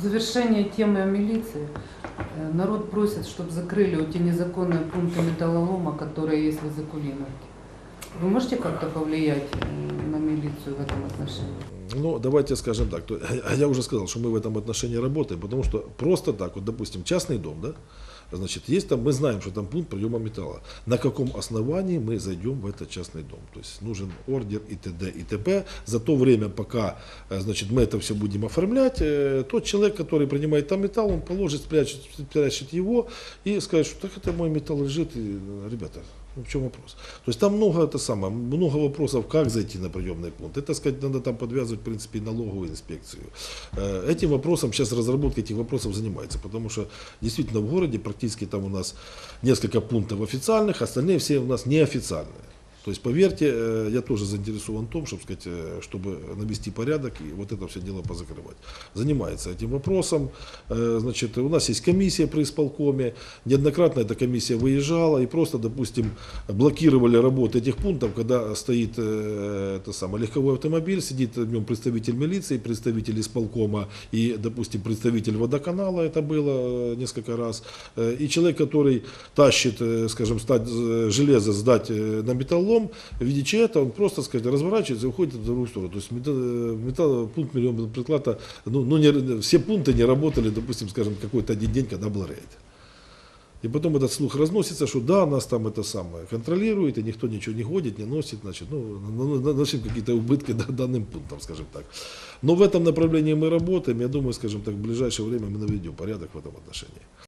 В завершение темы о милиции э, народ просит, чтобы закрыли вот те незаконные пункты металлолома, которые есть в Закулиновке. Вы можете как-то повлиять э, на милицию в этом отношении? Ну, давайте скажем так. То, а я уже сказал, что мы в этом отношении работаем, потому что просто так, вот, допустим, частный дом, да, значит, есть там, мы знаем, что там пункт приема металла. На каком основании мы зайдем в этот частный дом? То есть нужен ордер и т.д. и т.п. За то время, пока, э, значит, мы это все будем оформлять, э, тот человек, который принимает там металл, он положит, спрячет, спрячет его и скажет, что так это мой металл лежит, и, ребята, в чем вопрос? То есть там много это самое, много вопросов, как зайти на приемный пункт. Это, сказать, надо там подвязывать, в принципе, налоговую инспекцию. Э, Этим вопросом сейчас разработка этих вопросов занимается, потому что действительно в городе практически там у нас несколько пунктов официальных, остальные все у нас неофициальные. То есть, поверьте, э, я тоже заинтересован в том, чтобы, сказать, э, чтобы навести порядок и вот это все дело позакрывать. Занимается этим вопросом. Э, Значит, у нас есть комиссия при исполкоме. Неоднократно эта комиссия выезжала и просто, допустим, блокировали работу этих пунктов, когда стоит это самое, легковой автомобиль, сидит в нем представитель милиции, представитель исполкома и, допустим, представитель водоканала, это было несколько раз. И человек, который тащит, скажем, стать, железо сдать э, на металлолом, видячи это, он просто, сказать, разворачивается и уходит в другую сторону. То есть металл, э, металл- пункт миллион приклада, ну, ну не, все пункты не работали, допустим, скажем, какой-то один день, когда был рейд. И потом этот слух разносится, что да, нас там это самое контролирует, и никто ничего не ходит, не носит, значит, ну, на- на- наносим какие-то убытки да- данным пунктам, скажем так. Но в этом направлении мы работаем, я думаю, скажем так, в ближайшее время мы наведем порядок в этом отношении.